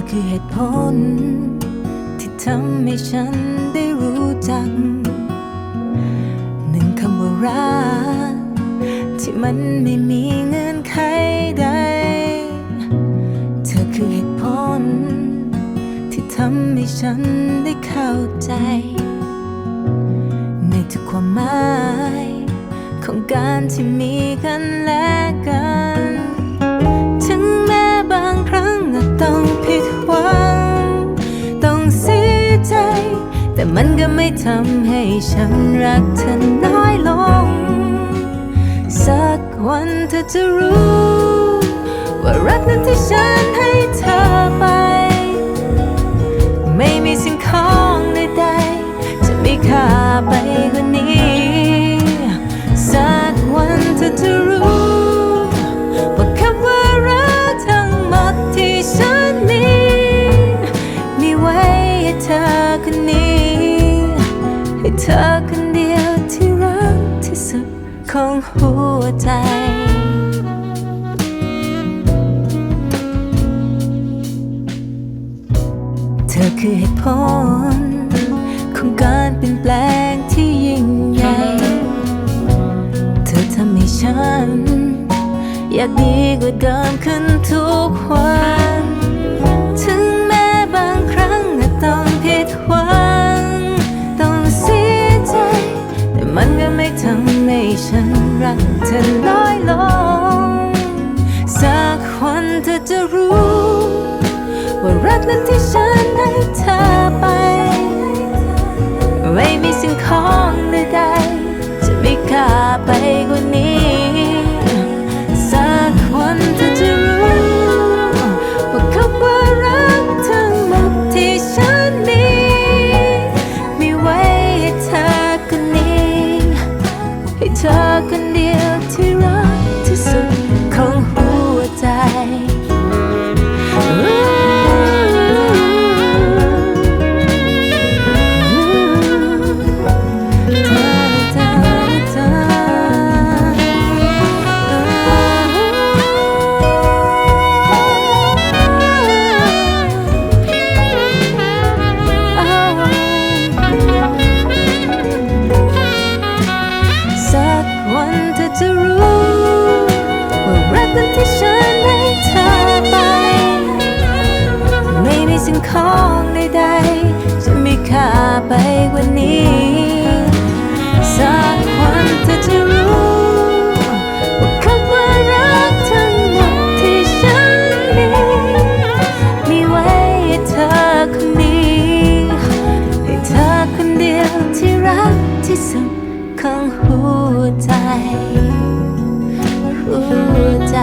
อคือเหตุผล ที่ทำให้ฉันได้รู้จัก หนึ่งคำว่ารัก ที่มันไม่มีเงื่อนไขใด เธอคือเหตุผล ที่ทำให้ฉันได้เข้าใจ ในทุกความหมาย ของการที่มีกันและกัน ไม่ทำให้ฉันรักเธอน้อยลง สักวันเธอจะรู้ ว่ารักนั้นที่ฉันให้เธอไป ไม่มีสิ่งของใดๆจะมีค่า คนเดียวที่รักที่สุดของหัวใจ เธอคือเหตุผลของการเปลี่ยนแปลงที่ยิ่งใหญ่ เธอทำให้ฉัน อยากดีกว่าเดิมขึ้นทุกวัน ธอน้อยลง สักวันเธอจะรู้ ว่ารักนั้นที่ฉันให้เธอไป ไม่มีสิ่งของ ว ที่สุดของหัวใจ หัวใจ